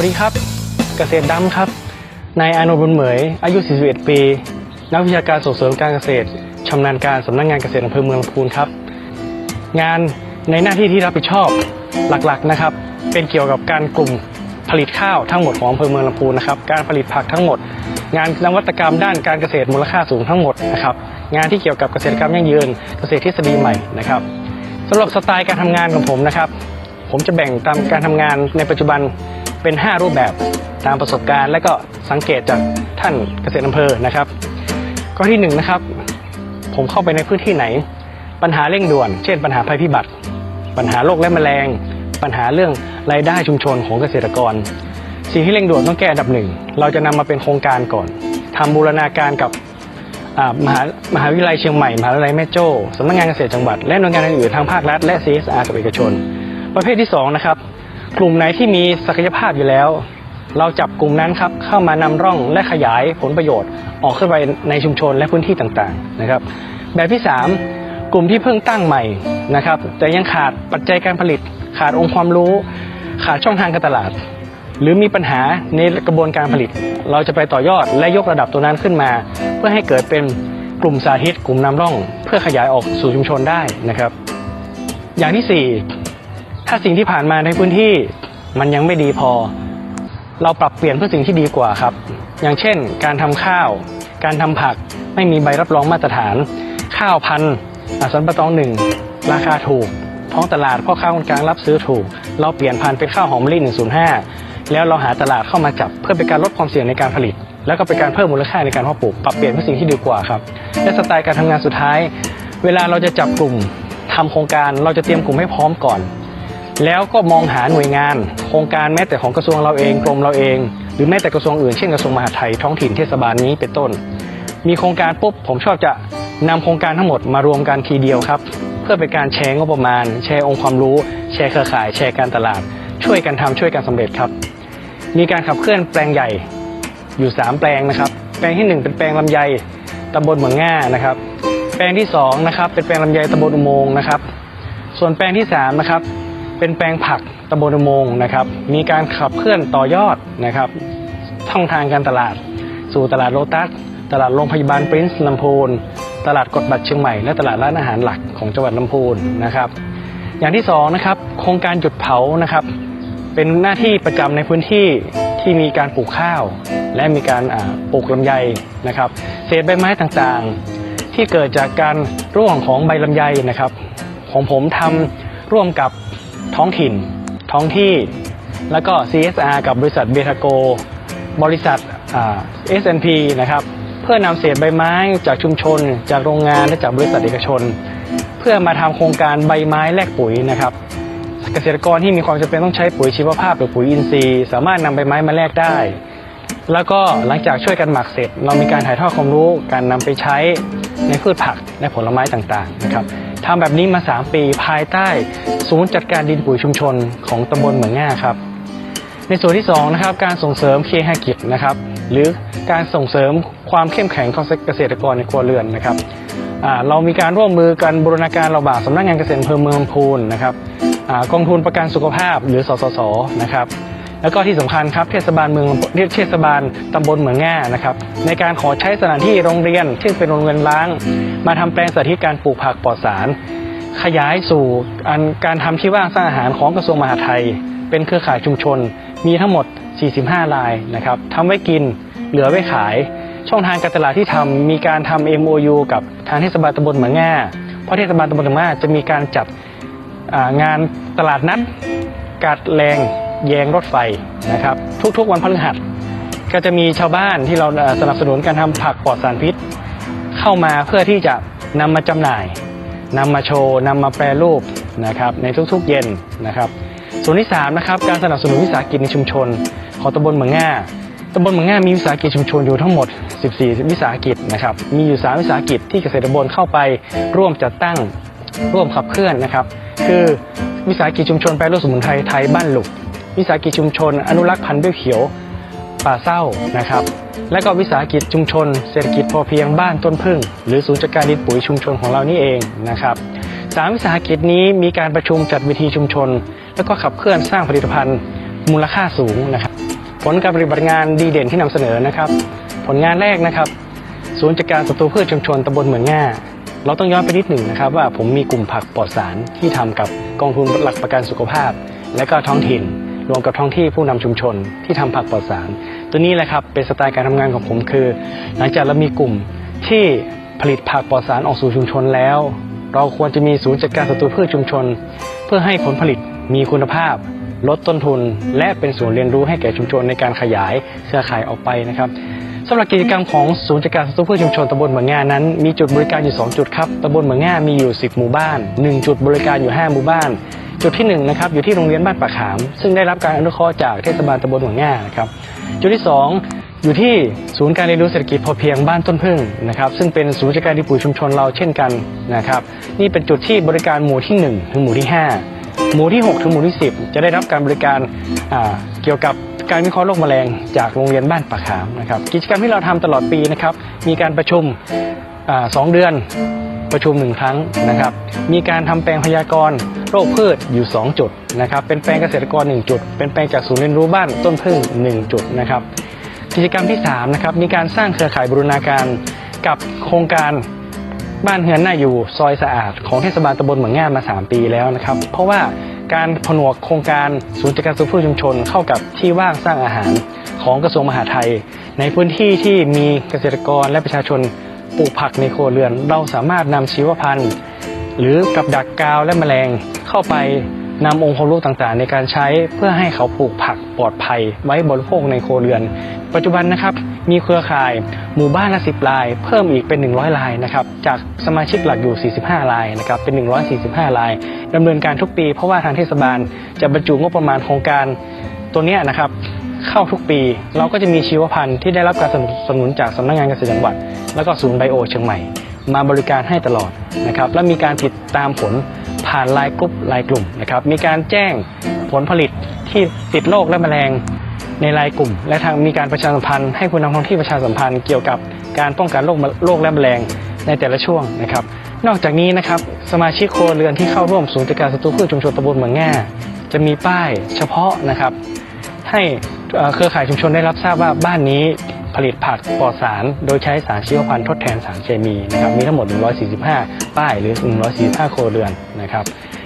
วัสดีครับ เกษตรดำครับ นายอานนท์บุญเหมย อายุ 41 ปี นักวิชาการส่งเสริมการเกษตรชำนาญการสำนักงานเกษตรอำเภอเมืองลำพูนครับ งานในหน้าที่ที่รับผิดชอบหลักๆนะครับ เป็นเกี่ยวกับการกลุ่มผลิตข้าวทั้งหมดของอำเภอเมืองลำพูนนะครับ การผลิตผักทั้งหมด งานนวัตกรรมด้านการเกษตรมูลค่าสูงทั้งหมดนะครับ งานที่เกี่ยวกับเกษตรกรรมยั่งยืน เกษตรทฤษฎีใหม่นะครับสำหรับสไตล์การทำงานของผมนะครับ ผมจะแบ่งตามการทำงานในปัจจุบัน เป็น 5 รูปแบบตามประสบการณ์ และก็สังเกตจากท่านเกษตรอำเภอนะครับ ข้อที่หนึ่งนะครับ ผมเข้าไปในพื้นที่ไหน ปัญหาเร่งด่วน เช่น ปัญหาภัยพิบัติ ปัญหาโรคและแมลง ปัญหาเรื่องรายได้ชุมชนของเกษตรกร สิ่งที่เร่งด่วนต้องแก้อันดับหนึ่งเราจะนำมาเป็นโครงการก่อนทำบูรณาการกับมหามหาวิทยาลัยเชียงใหม่ มหาวิทยาลัยแม่โจ้สำนักงานเกษตรจังหวัด และหน่วยงานอื่นๆทางภาครัฐ และ CSR กับเอกชน ประเภทที่สองนะครับ กลุ่มไหนที่มีศักยภาพอยู่แล้ว เราจับกลุ่มนั้นครับเข้ามานำร่องและขยายผลประโยชน์ ออกขึ้นไปในชุมชนและพื้นที่ต่างๆนะครับ แบบที่สามกลุ่มที่เพิ่งตั้งใหม่นะครับแต่ยังขาดปัจจัยการผลิต ขาดองค์ความรู้ ขาดช่องทางการตลาด หรือมีปัญหาในกระบวนการผลิต เราจะไปต่อยอดและยกระดับตัวนั้นขึ้นมา เพื่อให้เกิดเป็นกลุ่มสาธิต กลุ่มนำร่อง เพื่อขยายออกสู่ชุมชนได้นะครับ อย่างที่สี่ ถ้าสิ่งที่ผ่านมาในพื้นที่มันยังไม่ดีพอ เราปรับเปลี่ยนเพื่อสิ่งที่ดีกว่าครับ อย่างเช่น การทำข้าว การทำผักไม่มีใบรับรองมาตรฐาน ข้าวพันธุ์อาสันปะตองหนึ่งราคาถูก ท้องตลาดพ่อค้าคนกลางรับซื้อถูก เราเปลี่ยนพันธุ์เป็นข้าวหอมมะลิ105 แล้วเราหาตลาดเข้ามาจับเพื่อเป็นการลดความเสี่ยงในการผลิต แล้วก็เป็นการเพิ่มมูลค่าในการเพาะปลูกปรับเปลี่ยนเพื่อสิ่งที่ดีกว่าครับ และสไตล์การทำงานสุดท้าย เวลาเราจะจับกลุ่มทำโครงการเราจะเตรียมกลุ่มให้พร้อมก่อน แล้วก็มองหาหน่วยงานโครงการแม้แต่ของกระทรวงเราเองกรมเราเอง หรือแม้แต่กระทรวงอื่นเช่นกระทรวงมหาดไทยท้องถิ่นเทศบาลนี้เป็นต้น มีโครงการปุ๊บผมชอบจะนำโครงการทั้งหมดมารวมกันทีเดียวครับ เพื่อเป็นการแชร์งบประมาณ แชร์องค์ความรู้ แชร์เครือข่าย แชร์การตลาด ช่วยกันทำช่วยกันสำเร็จครับ มีการขับเคลื่อนแปลงใหญ่อยู่ 3 แปลงนะครับ แปลงที่ 1 เป็นแปลงลำไยตำบลเหมืองง่านะครับ แปลงที่2นะครับเป็นแปลงลำไยตำบลอุโมงค์นะครับ ส่วนแปลงที่3นะครับ เป็นแปลงผักตำบลอุโมงนะครับ มีการขับเคลื่อนต่อยอดนะครับช่องทางการตลาด สู่ตลาดโลตัส ตลาดโรงพยาบาลปรินซ์ลำพูนตลาดกดบัตรเชียงใหม่และตลาดร้านอาหารหลักของจังหวัดลำพูนนะครับ อย่างที่สองนะครับโครงการหยุดเผานะครับ เป็นหน้าที่ประจำในพื้นที่ที่มีการปลูกข้าว และมีการปลูกลำไยนะครับ เศษใบไม้ต่างๆ ที่เกิดจากการร่วงของใบลำไยนะครับ ของผมทำร่วมกับ ท้องถิ่น ท้องที่ แล้วก็ CSR กับบริษัทเบทาโก บริษัทอ่า S&P นะครับ เพื่อนำเศษใบไม้จากชุมชน จากโรงงานและจากบริษัทเอกชน เพื่อมาทำโครงการใบไม้แลกปุ๋ยนะครับ เกษตรกรที่มีความจำเป็นต้องใช้ปุ๋ยชีวภาพหรือปุ๋ยอินทรีย์ สามารถนำใบไม้มาแลกได้ แล้วก็หลังจากช่วยกันหมักเสร็จ เรามีการถ่ายทอดความรู้การนำไปใช้ในพืชผักและผลไม้ต่างๆนะครับ ทำแบบนี้มา 3 ปีภายใต้ ศูนย์จัดการดินปุ๋ยชุมชนของตำบลเหมืองง่าครับ ในส่วนที่2นะครับการส่งเสริมเคหกิจนะครับ หรือการส่งเสริมความเข้มแข็งของเกษตรกรในครัวเรือนนะครับเรามีการร่วมมือกันบูรณาการระหว่างสำนักงานเกษตรอำเภอเมืองพูนนะครับอกองทุนประกันสุขภาพหรือสสสนะครับ แล้วก็ที่สำคัญครับเทศบาลเมืองเทศบาลตำบลเหมืองง่านะครับในการขอใช้สถานที่โรงเรียนซึ่งเป็นโรงเรียนร้าง มาทำแปลงสาธิตการปลูกผักปลอดสาร ขยายสู่การทำที่ว่างสร้างอาหารของกระทรวงมหาดไทย เป็นเครือข่ายชุมชน มีทั้งหมด 45 รายนะครับทำไว้กินเหลือไว้ขาย ช่องทางการตลาดที่ทำมีการทำ MOU กับทางเทศบาลตำบลเหมืองแง่เพราะเทศบาลตำบลเหมืองแง่จะมีการจัดงานตลาดนัดกัดแรง แยงรถไฟนะครับ ทุกๆวันพฤหัสก็จะมีชาวบ้านที่เราสนับสนุนการทำผักปลอดสารพิษ เข้ามาเพื่อที่จะนำมาจำหน่ายนำมาโชว์นำมาแปรรูปนะครับในทุกๆเย็นนะครับส่วนที่3นะครับการสนับสนุนวิสาหกิจในชุมชน ของตำบลเมืองง่าตำบลเมืองง่ามีวิสาหกิจชุมชนอยู่ทั้งหมด 14 วิสาหกิจนะครับมีอยู่ 3 วิสาหกิจที่เกษตรกรเข้าไปร่วมจัดตั้งร่วมขับเคลื่อนนะครับ คือวิสาหกิจชุมชนแปรรูปสมุนไพรไทยบ้านหลุก วิสาหกิจชุมชน อนุรักษ์พันธุ์เบี้ยวเขียวป่าเศร้านะครับ และก็วิสาหกิจชุมชน เศรษฐกิจพอเพียงบ้านต้นพึ่ง หรือศูนย์จัดการดินปุ๋ยชุมชนของเรานี่เองนะครับสามวิสาหกิจนี้มีการประชุมจัดเวทีชุมชน แล้วก็ขับเคลื่อนสร้างผลิตภัณฑ์ มูลค่าสูงนะครับ ผลการปฏิบัติงานดีเด่นที่นำเสนอนะครับ ผลงานแรกนะครับ ศูนย์จัดการศัตรูพืชชุมชนตำบลเหมืองง่าเราต้องย้อนไปนิดหนึ่งนะครับ ว่าผมมีกลุ่มผักปลอดสารที่ทำกับกองทุนหลักประกันสุขภาพ และก็ท้องถิ่น รวมกับท้องที่ผู้นำชุมชนที่ทำผักปลอดสาร ตัวนี้แหละครับเป็นสไตล์การทำงานของผมคือ หลังจากเรามีกลุ่มที่ผลิตผักปลอดสารออกสู่ชุมชนแล้ว เราควรจะมีศูนย์จัดการศัตรูพืชชุมชน เพื่อให้ผลผลิตมีคุณภาพ ลดต้นทุน และเป็นศูนย์เรียนรู้ให้แก่ชุมชนในการขยายเครือข่ายออกไปนะครับสำหรับกิจกรรมของศูนย์จัดการศัตรูพืชชุมชนตำบลเหมืองง่านั้น มีจุดบริการอยู่ 2 จุดครับตำบลเหมืองง่ามีอยู่ 10 หมู่บ้าน 1 จุดบริการอยู่ 5 หมู่บ้าน จุดที่1นนะครับอยู่ที่โรงเรียนบ้านปากขาม ซึ่งได้รับการอนุเคราะห์จากเทศบาลตำบลหมืองง่านะครับจุดที่ 2 อยู่ที่ศูนย์การเรียนรู้เศรษฐกิจพอเพียงบ้านต้นพึ่งนะครับซึ่งเป็นศูนย์จัดการดิบปุ๋ยชุมชนเราเช่นกันนะครับนี่เป็นจุดที่บริการหมู่ที่ 1 ถึงหมู่ที่ 5 หมู่ที่ 6 ถึงหมู่ที่ 10 จะได้รับการบริการเกี่ยวกับการวิเคราะห์โรคแมลงจากโรงเรียนบ้านปากขามนะครับกิจกรรมที่เราทำตลอดปีนะครับมีการประชุม สองเดือนประชุมหนึ่งครั้งนะครับ มีการทำแปลงพยากรณ์โรคพืชอยู่ 2 จุดนะครับ เป็นแปลงเกษตรกร 1 จุด เป็นแปลงจากศูนย์เรียนรู้บ้านต้นพึ่ง 1 จุดนะครับ กิจกรรมที่3นะครับ มีการสร้างเครือข่ายบรูรณาการกับโครงการบ้านเฮือนน่าอยู่ซอยสะอาด ของเทศบาลตำบลเหมืองง่ามมา 3 ปีแล้วนะครับ เพราะว่าการผนวกโครงการศูนย์จัดการสุขภาพชุมชน เข้ากับที่ว่างสร้างอาหารของกระทรวงมหาดไทย ในพื้นที่ที่มีเกษตรกรและประชาชน ปลูกผักในครัวเรือน เราสามารถนำชีวพันธุ์ หรือกับดักกาวและแมลงเข้าไปนำองค์ความรู้ต่างๆ ในการใช้เพื่อให้เขาปลูกผักปลอดภัยไว้บริโภคในครัวเรือน ปัจจุบันนะครับมีเครือข่ายหมู่บ้านละ10ราย เพิ่มอีกเป็น 100รายนะครับจากสมาชิกหลักอยู่ 45รายนะครับเป็น 145รายดำเนินการทุกปีเพราะว่าทางเทศบาลจะบรรจุงบประมาณโครงการตัวนี้นะครับ เข้าทุกปี เราก็จะมีชีวพันธุ์ที่ได้รับการสนับสนุนจากสำนักงานเกษตรจังหวัด แล้วก็ศูนย์ไบโอเชียงใหม่ มาบริการให้ตลอดนะครับและมีการติดตามผลผ่านไลน์กลุ่มไลน์กลุ่มนะครับมีการแจ้งผลผลิตที่ติดโรคและแมลงในไลน์กลุ่ม และทางมีการประชาสัมพันธ์ให้ผู้นำท้องที่ประชาสัมพันธ์เกี่ยวกับการป้องกันโรคโรคและแมลงในแต่ละช่วงนะครับ นอกจากนี้นะครับสมาชิกครัวเรือนที่เข้าร่วมศูนย์จัดการศัตรูพืชชุมชนตำบลเมืองแง่จะมีป้ายเฉพาะนะครับ ให้ เครือข่ายชุมชนได้รับทราบว่าบ้านนี้ผลิตผักปลอดสาร โดยใช้สารชีวพันธุ์ทดแทนสารเคมีนะครับมีทั้งหมด 145 ป้ายหรือ 145 โครเรือนนะครับ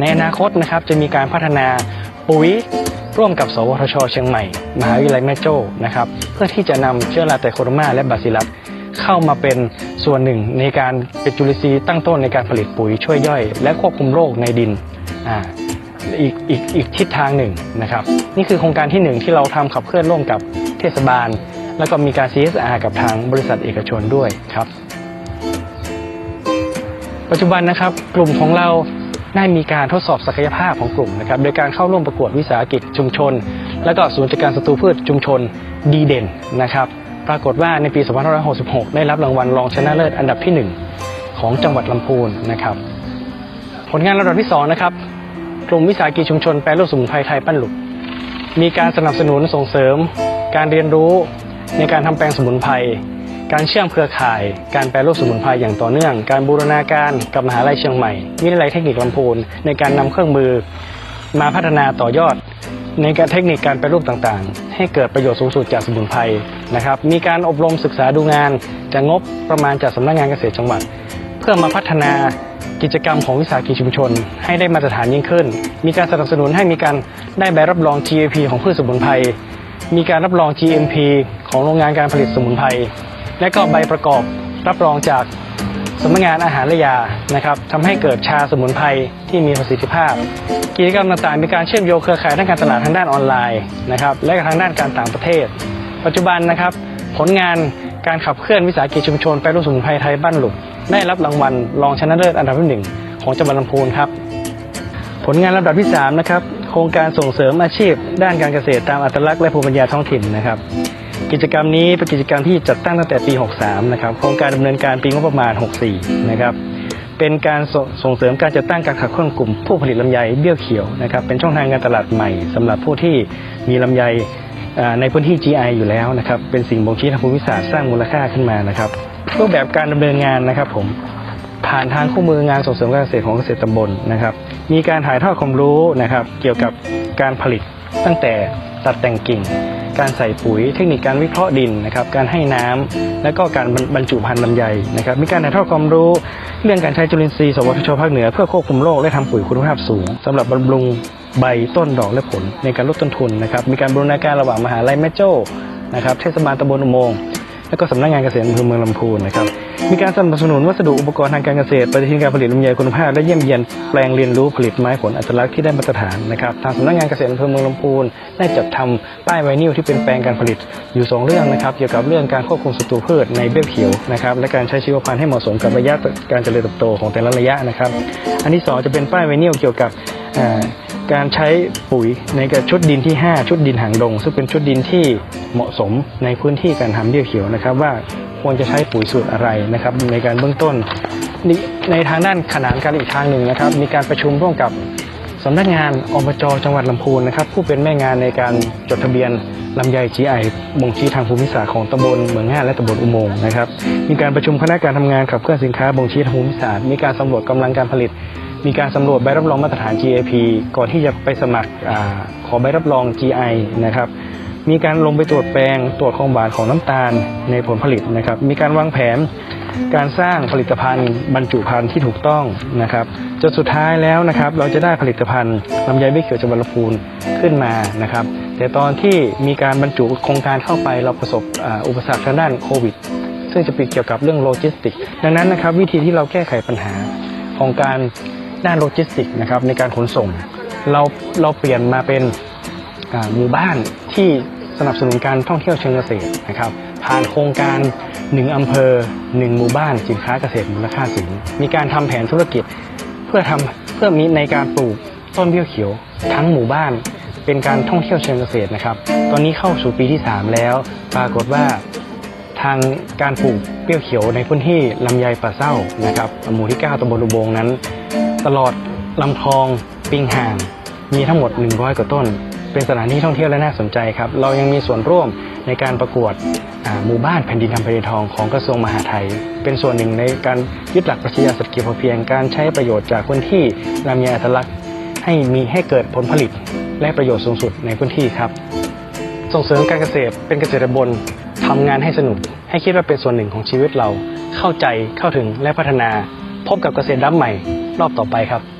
ในอนาคตนะครับจะมีการพัฒนาปุ๋ยร่วมกับ สวทช เชียงใหม่ มหาวิทยาลัยแม่โจ้นะครับเพื่อที่จะนำเชื้อราไตโคโรมาและบาซิลัสเข้ามาเป็นส่วนหนึ่งในการเป็นจุลินทรีย์ตั้งต้นในการผลิตปุ๋ยช่วยย่อย และควบคุมโรคในดินอ่า อีกอีกอีกทิศทางหนึ่งนะครับ นี่คือโครงการที่หนึ่งที่เราทำขับเคลื่อนร่วมกับเทศบาล แล้วก็มีการ CSR กับทางบริษัทเอกชนด้วยครับ ปัจจุบันนะครับ กลุ่มของเราได้มีการทดสอบศักยภาพของกลุ่มนะครับโดยการเข้าร่วมประกวดวิสาหกิจชุมชน และก็ศูนย์จัดการศัตรูพืชชุมชนดีเด่นนะครับ ปรากฏว่าในปี 2566 ได้รับรางวัลรองชนะเลิศอันดับที่หนึ่งของจังหวัดลำพูนนะครับ ผลงานระดับที่สองนะครับ กลุ่มวิสาหกิจชุมชนแปรรูปสมุนไพรไทยปั้นหลุก มีการสนับสนุนส่งเสริม การเรียนรู้ในการทำแปลงสมุนไพร การเชื่อมเครือข่าย การแปรรูปสมุนไพรอย่างต่อเนื่อง การบูรณาการกับมหาลัยเชียงใหม่ วิทยาลัยเทคนิคลำพูนในการนำเครื่องมือ มาพัฒนาต่อยอด ในการเทคนิคการแปรรูปต่างๆ ให้เกิดประโยชน์สูงสุดจากสมุนไพรนะครับ มีการอบรมศึกษาดูงานจากงบประมาณจากสำนักงานเกษตรจังหวัด เพื่อมาพัฒนา กิจกรรมของวิสาหกิจชุมชน ให้ได้มาตรฐานยิ่งขึ้น มีการสนับสนุนให้มีการได้ใบรับรอง GAP ของพืชสมุนไพร มีการรับรอง GMP ของโรงงานการผลิตสมุนไพร และก็ใบประกอบรับรองจากสำนักงานอาหารและยานะครับทำให้เกิดชาสมุนไพรที่มีประสิทธิภาพ กิจกรรมต่างๆ มีการเชื่อมโยงเครือข่ายด้านการตลาดทางด้านออนไลน์นะครับและก็ทางด้านการต่างประเทศ ปัจจุบันนะครับ ผลงานการขับเคลื่อนวิสาหกิจชุมชนแปรรูปสมุนไพรไทยบ้านหลุก ได้รับรางวัลรองชนะเลิศอันดับที่หนึ่งของจังหวัดลำพูนครับ ผลงานลำดับที่3นะครับโครงการส่งเสริมอาชีพ ด้านการเกษตรตามอัตลักษณ์และภูมิปัญญาท้องถิ่นนะครับ กิจกรรมนี้เป็นกิจกรรมที่จัดตั้งตั้งแต่ปี 63 นะครับโครงการดำเนินการปีงบประมาณ 64 นะครับเป็นการสส่งเสริมการจัดตั้งการขับเคลื่อนกลุ่มผู้ผลิตลำไยเบี้ยวเขียวนะครับเป็นช่องทางการตลาดใหม่สำหรับผู้ที่มีลำไยในพื้นที่ GI อยู่แล้วนะครับเป็นสิ่งบ่งชี้ทางภูมิศาสตร์สร้างมูลค่าขึ้นมานะครับ รูปแบบการดำเนินงานนะครับผมผ่านทางคู่มืองานส่งเสริมการเกษตรของเกษตรตำบลนะครับ มีการถ่ายทอดความรู้นะครับ เกี่ยวกับการผลิตตั้งแต่ตัดแต่งกิ่ง การใส่ปุ๋ย เทคนิคการวิเคราะห์ดินนะครับ การให้น้ำและก็การบรรจุพันธุ์ลำไยนะครับ มีการถ่ายทอดความรู้ เรื่องการใช้จุลินทรีย์ สวทชภาคเหนือเพื่อควบคุมโรคและทำปุ๋ยคุณภาพสูงสำหรับบำรุงใบต้นดอกและผลในการลดต้นทุนนะครับ มีการบูรณาการระหว่างมหาลัยแม่โจ้นะครับ เทศบาลตำบลอุโมงค์ และก็สำนักงานเกษตรอำเภอเมืองลำพูนนะครับมีการสนับสนุนวัสดุอุปกรณ์ทางการเกษตรปฏิทินการผลิตลำไยคุณภาพและเยี่ยมเยียนแปลงเรียนรู้ผลิตไม้ผลอัตลักษณ์ที่ได้มาตรฐานนะครับทางสำนักงานเกษตรอำเภอเมืองลำพูนได้จัดทำป้ายไวนิลที่เป็นแปลงการผลิตอยู่สองเรื่องนะครับเกี่ยวกับเรื่องการควบคุมศัตรูพืชในเบี้ยเขียวนะครับและการใช้ชีวพันธุ์ให้เหมาะสมกับระยะการเจริญเติบโตของแต่ละระยะนะครับ อันที่สองจะเป็นป้ายไวนิลเกี่ยวกับ การใช้ปุ๋ยในกับชุดดินที่ 5 ชุดดินหางดง ซึ่งเป็นชุดดินที่เหมาะสมในพื้นที่การทำเบี้ยเขียวนะครับ ว่าควรจะใช้ปุ๋ยสูตรอะไรนะครับ ในการเบื้องต้นในทางด้านขนานการอีกทางหนึ่งนะครับ มีการประชุมร่วมกับสำนักงานอบจจังหวัดลำพูนนะครับ ผู้เป็นแม่งานในการจดทะเบียนลำไย GI บ่งชี้ทางภูมิศาสตร์ของตำบลเมืองง่าและตำบลอุโมงค์นะครับ มีการประชุมคณะการทำงานขับเคลื่อนสินค้าบ่งชี้ทางภูมิศาสตร์ มีการสำรวจกำลังการผลิต มีการสำรวจใบรับรองมาตรฐาน GAP ก่อนที่จะไปสมัครอขอใบรับรอง GI นะครับ มีการลงไปตรวจแปลงตรวจความหวานของน้ำตาลในผลผลิตนะครับ มีการวางแผนการสร้างผลิตภัณฑ์บรรจุภัณฑ์ที่ถูกต้องนะครับจนสุดท้ายแล้วนะครับ เราจะได้ผลิตภัณฑ์ลำไยเบี้ยเขียวจังหวัดลำพูนขึ้นมานะครับ แต่ตอนที่มีการบรรจุโครงการเข้าไปเราประสบอ,อุปสรรคทางด้านโควิด ซึ่งจะเป็นเกี่ยวกับเรื่องโลจิสติก ดังนั้นนะครับ วิธีที่เราแก้ไขปัญหาของการ ด้านโลจิสติกนะครับในการขนส่ง เราเราเปลี่ยนมาเป็นหมู่บ้านที่สนับสนุนการท่องเที่ยวเชิงเกษตรนะครับ ผ่านโครงการ 1 อำเภอ 1 หมู่บ้านสินค้าเกษตรมูลค่าสูงมีการทำแผนธุรกิจ เพื่อทำเพื่อมีในการปลูกต้นเบี้ยวเขียว ทั้งหมู่บ้านเป็นการท่องเที่ยวเชิงเกษตรนะครับ ตอนนี้เข้าสู่ปีที่ 3 แล้ว ปรากฏว่าทางการปลูกเปรี้ยวเขียวในพื้นที่ลำไยป่าเศร้านะครับหมู่ที่ 9ตำบลอุโบงนั้น ตลอดลำคลองปิงห่าง มีทั้งหมด 100 กว่าต้น เป็นสถานที่ท่องเที่ยวและน่าสนใจครับ เรายังมีส่วนร่วมในการประกวดหมู่บ้านแผ่นดินทำแผ่นดินทองของกระทรวงมหาดไทย เป็นส่วนหนึ่งในการยึดหลักปรัชญาเศรษฐกิจพอเพียงการใช้ประโยชน์จากพื้นที่ลำไยอัตลักษณ์ให้มีให้เกิดผลผลิตและประโยชน์สูงสุดในพื้นที่ครับ ส่งเสริมการเกษตรเป็นเกษตรบนทำงานให้สนุก ให้คิดว่าเป็นส่วนหนึ่งของชีวิตเราเข้าใจเข้าถึงและพัฒนา พบกับเกษตรดั้มใหม่ รอบต่อไปครับ